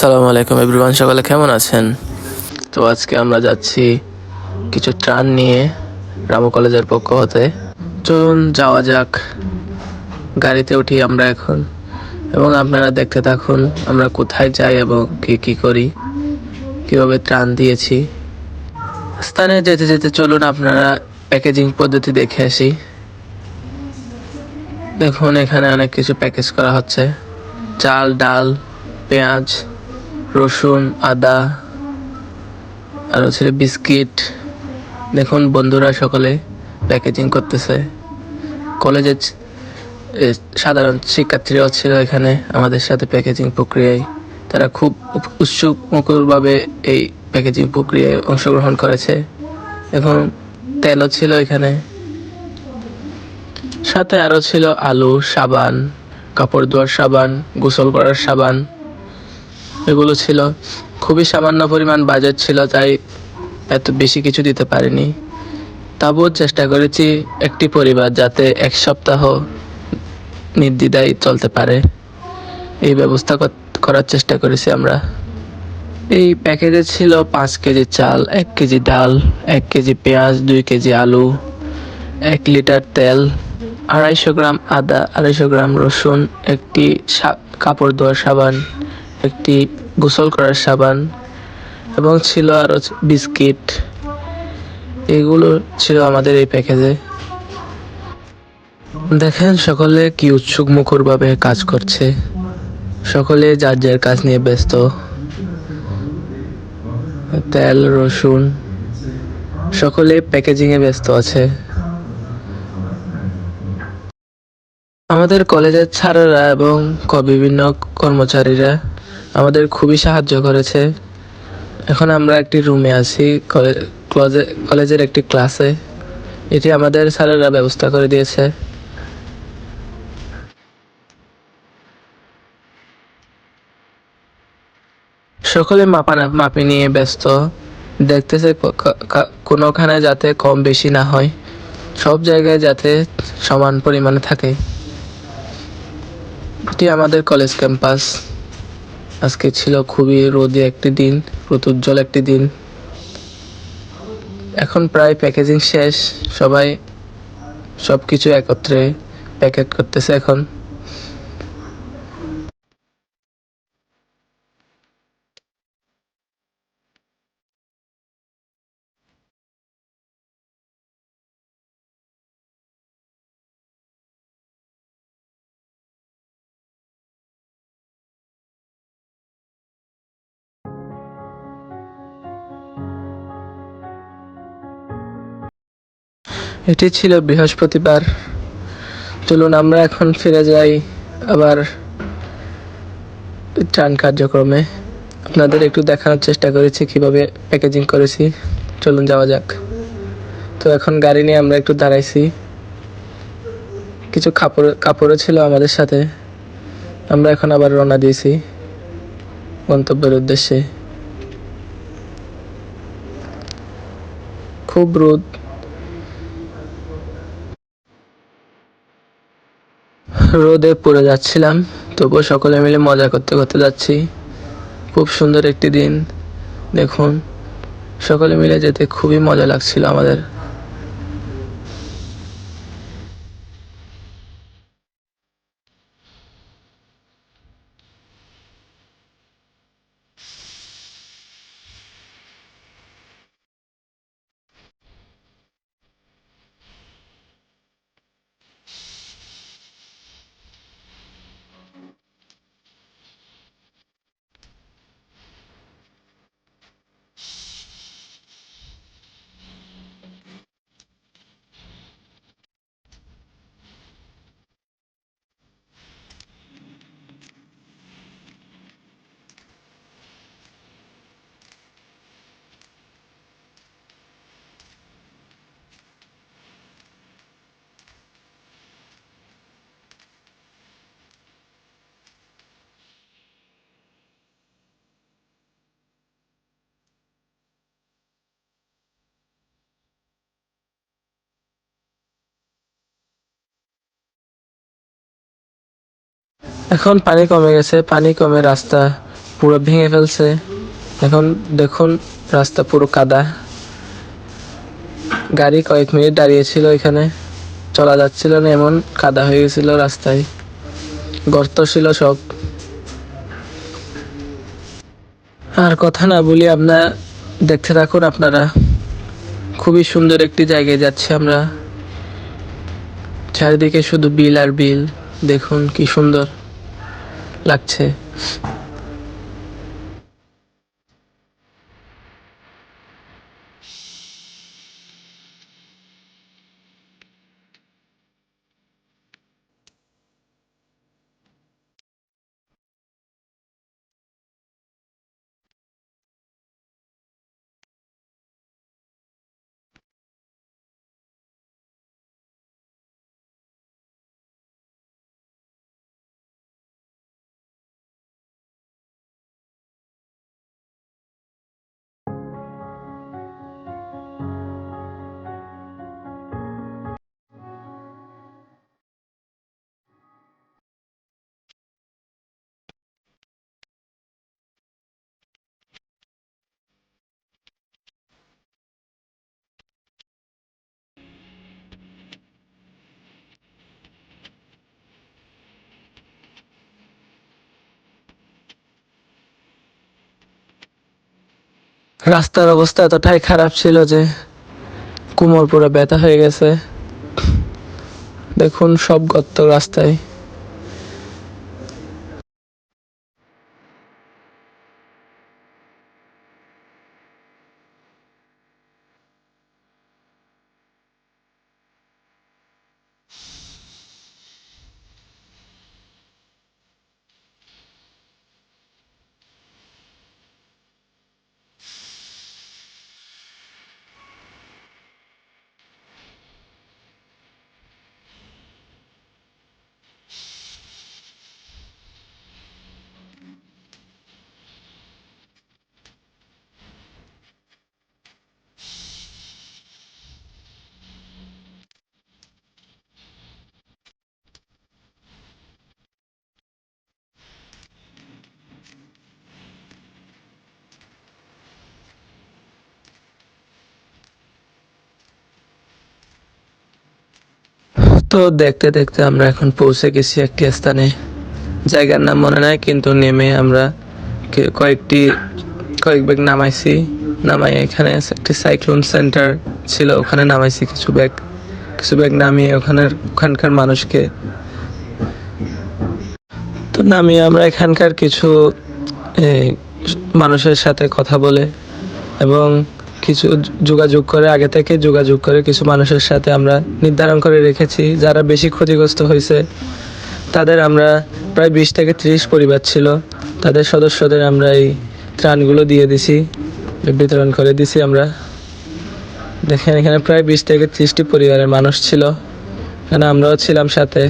সালামু আলাইকুম এভরিওয়ান, সকালে কেমন আছেন? তো আজকে আমরা যাচ্ছি কিছু ত্রাণ নিয়ে রামু কলেজের পক্ষ হতে। চলুন যাওয়া যাক। গাড়িতে উঠি আমরা এখন। এবং আপনারা দেখতে থাকুন আমরা কোথায় যাই এবং কি কি করি, কীভাবে ত্রাণ দিয়েছি। স্থানে যেতে যেতে চলুন আপনারা প্যাকেজিং পদ্ধতি দেখে আসি। দেখুন এখানে অনেক কিছু প্যাকেজ করা হচ্ছে। চাল, ডাল, পেঁয়াজ রসুন, আদা, আর হচ্ছে বিস্কিট। দেখুন বন্ধুরা সকলে প্যাকেজিং করতেছে। কলেজের সাধারণ শিক্ষার্থীরাও ছিল এখানে আমাদের সাথে প্যাকেজিং প্রক্রিয়ায়। তারা খুব উৎসুক মুখরভাবে এই প্যাকেজিং প্রক্রিয়ায় অংশগ্রহণ করেছে। এখন তেলও ছিল এখানে। সাথে আরও ছিল আলু, সাবান, কাপড় ধোয়ার সাবান, গোসল করার সাবান। এগুলো ছিল। খুবই সামান্য পরিমাণ বাজেট ছিল, তাই এত বেশি কিছু দিতে পারিনি। তবুও চেষ্টা করেছি একটি পরিবার যাতে এক সপ্তাহ নির্দ্বিধায় চলতে পারে। এই ব্যবস্থা কর- করার চেষ্টা করেছি আমরা। এই প্যাকেজে ছিল পাঁচ কেজি চাল, এক কেজি ডাল, এক কেজি পেঁয়াজ, দুই কেজি আলু, এক লিটার তেল, আড়াইশো গ্রাম আদা, আড়াইশো গ্রাম রসুন, একটি কাপড় ধোয়ার সাবান একটি গোসল করার সাবান এবং ছিল আরও বিস্কিট। এগুলো ছিল আমাদের এই প্যাকেজে। দেখেন, সকলে কি উৎসুক মুখরভাবে কাজ করছে। সকলে যার যার কাজ নিয়ে ব্যস্ত। তেল, রসুন, সকলে প্যাকেজিং এ ব্যস্ত আছে। আমাদের কলেজের ছাড়ারা এবং বিভিন্ন কর্মচারীরা আমাদের খুবই সাহায্য করেছে। এখন আমরা একটি রুমে আছি, কলে- ক্লজে- কলেজের একটি ক্লাসে। এটি আমাদের স্যারেরা ব্যবস্থা করে দিয়েছে। সকলে মাপানা মাপি নিয়ে ব্যস্ত। দেখতেছে কোনোখানে যাতে কম বেশি না হয়। সব জায়গায় যাতে সমান পরিমাণে থাকে। এটি আমাদের কলেজ ক্যাম্পাস। আজকে ছিল খুবই রোদে একটি দিন রোদোজ্জ্বল একটি দিন। এখন প্রায় প্যাকেজিং শেষ, সবাই সব কিছু একত্রে প্যাকেট করতেছে এখন। এটি ছিল বৃহস্পতিবার। চলুন আমরা এখন ফিরে যাই আবার ত্রাণ কার্যক্রমে। আপনাদের একটু দেখানোর চেষ্টা করেছি, কীভাবে প্যাকেজিং করেছি। চলুন যাওয়া যাক। তো এখন গাড়ি নিয়ে আমরা একটু দাঁড়াইছি। কিছু কাপড় কাপড়ও ছিল আমাদের সাথে। আমরা এখন আবার রওনা দিয়েছি গন্তব্যের উদ্দেশ্যে। খুব রোদ রোদে পড়ে যাচ্ছিলাম, তবুও সকলে মিলে মজা করতে করতে যাচ্ছি। খুব সুন্দর একটি দিন, দেখুন। সকলে মিলে যেতে খুবই মজা লাগছিল আমাদের। এখন পানি কমে গেছে, পানি কমে রাস্তা পুরো ভেঙে ফেলছে। এখন দেখুন রাস্তা পুরো কাদা। গাড়ি কয়েক মিনিট দাঁড়িয়েছিল এখানে, চলা যাচ্ছিল না, এমন কাদা হয়ে গেছিল রাস্তায়। গর্ত ছিল সব। আর কথা না বলি আপনার দেখতে থাকুন আপনারা। খুবই সুন্দর একটি জায়গায় যাচ্ছি আমরা। চারিদিকে শুধু বিল আর বিল, দেখুন কি সুন্দর। লাগছে। রাস্তার অবস্থা এতটাই খারাপ ছিল যে কোমর পুরো ব্যথা হয়ে গেছে। দেখুন সব গর্ত রাস্তায়। তো দেখতে দেখতে আমরা এখন পৌঁছে গেছি একটি স্থানে। জায়গার নাম মনে নাই, কিন্তু নেমে আমরা কয়েকটি কয়েক ব্যাগ নামাইছি। নামাই এখানে একটি সাইক্লোন সেন্টার ছিল, ওখানে নামাইছি কিছু ব্যাগ। কিছু ব্যাগ নামিয়ে ওখানের ওখানকার মানুষকে তো নামিয়ে আমরা এখানকার কিছু মানুষের সাথে কথা বলে এবং কিছু যোগাযোগ করে, আগে থেকে যোগাযোগ করে কিছু মানুষের সাথে আমরা নির্ধারণ করে রেখেছি। যারা বেশি ক্ষতিগ্রস্ত হয়েছে, তাদের আমরা প্রায় বিশ থেকে ত্রিশ পরিবার ছিল। তাদের সদস্যদের আমরা এই ত্রাণগুলো দিয়ে দিছি, বিতরণ করে দিছি আমরা। দেখেন এখানে প্রায় বিশ থেকে ত্রিশটি পরিবারের মানুষ ছিল। এখানে আমরাও ছিলাম সাথে।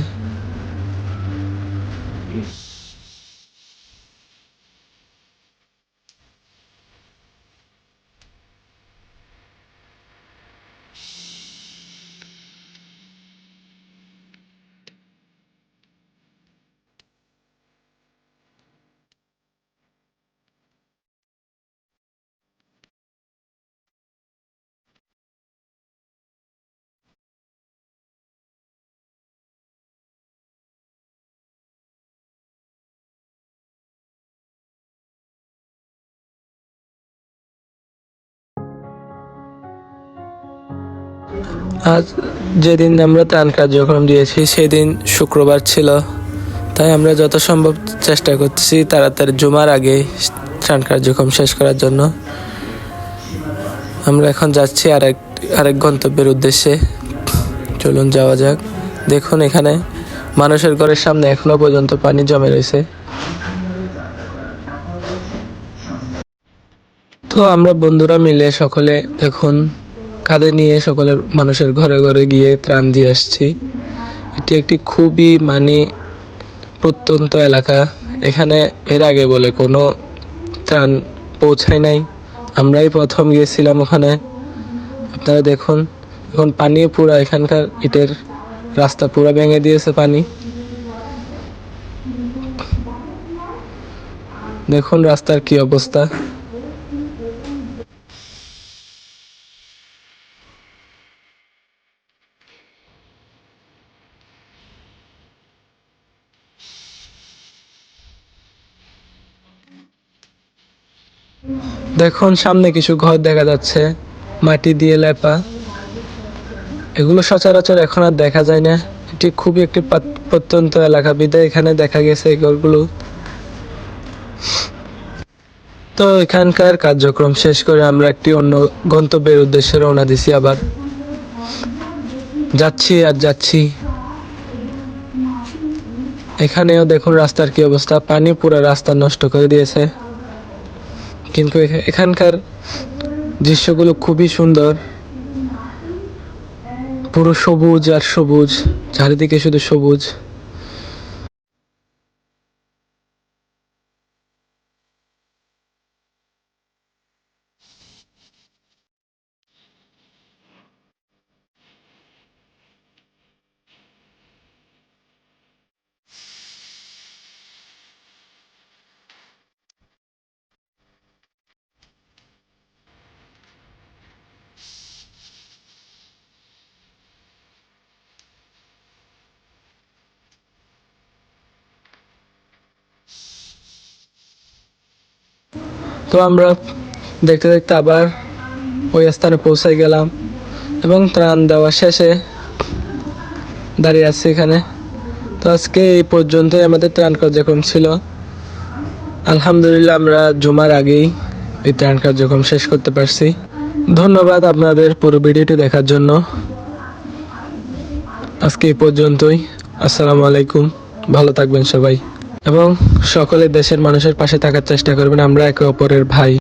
আজ যেদিন আমরা ত্রাণ কার্যক্রম দিয়েছি, সেদিন শুক্রবার ছিল। তাই আমরা যত সম্ভব চেষ্টা করতেছি তাড়াতাড়ি জুমার আগে ত্রাণ কার্যক্রম শেষ করার জন্য। আমরা এখন যাচ্ছি আরেক আরেক গন্তব্যের উদ্দেশ্যে। চলুন যাওয়া যাক। দেখুন এখানে মানুষের ঘরের সামনে এখনও পর্যন্ত পানি জমে রয়েছে। তো আমরা বন্ধুরা মিলে সকলে এখন কাঁধে নিয়ে সকলের মানুষের ঘরে ঘরে গিয়ে ত্রাণ দিয়ে আসছি। এটি একটি খুবই মানে প্রত্যন্ত এলাকা। এখানে এর আগে বলে কোনো ত্রাণ পৌঁছায় নাই। আমরাই প্রথম গিয়েছিলাম ওখানে। আপনারা দেখুন, এখন পানি পুরা এখানকার ইটের রাস্তা পুরো ভেঙে দিয়েছে পানি। দেখুন রাস্তার কি অবস্থা। দেখুন, সামনে কিছু ঘর দেখা যাচ্ছে। মাটি দিয়ে লেপা। এগুলো সচরাচর এখন আর দেখা যায় না। এটি খুবই একটি প্রত্যন্ত এলাকা। বিদায়, এখানে দেখা গেছে এই ঘরগুলো। তো এখানকার কার্যক্রম শেষ করে আমরা একটি অন্য গন্তব্যের উদ্দেশ্যে রওনা দিছি আবার। যাচ্ছি আর যাচ্ছি। এখানেও দেখুন, রাস্তার কি অবস্থা। পানি পুরো রাস্তা নষ্ট করে দিয়েছে। কিন্তু এখা- এখানকার দৃশ্যগুলো খুবই সুন্দর। পুরো সবুজ আর সবুজ চারিদিকে শুধু সবুজ। তো আমরা দেখতে দেখতে আবার ওই স্থানে পৌঁছে গেলাম এবং ত্রাণ দেওয়া শেষে দাঁড়িয়ে আছি এখানে। তো আজকে এই পর্যন্তই আমাদের ত্রাণ কার্যক্রম ছিল। আলহামদুলিল্লাহ আমরা জুমার আগেই এই ত্রাণ কার্যক্রম শেষ করতে পারছি। ধন্যবাদ আপনাদের পুরো ভিডিওটি দেখার জন্য। আজকে এই পর্যন্তই। আসসালামু আলাইকুম। ভালো থাকবেন সবাই। এবং সকলে দেশের মানুষের পাশে থাকার চেষ্টা করবেন। আমরা একে অপরের ভাই।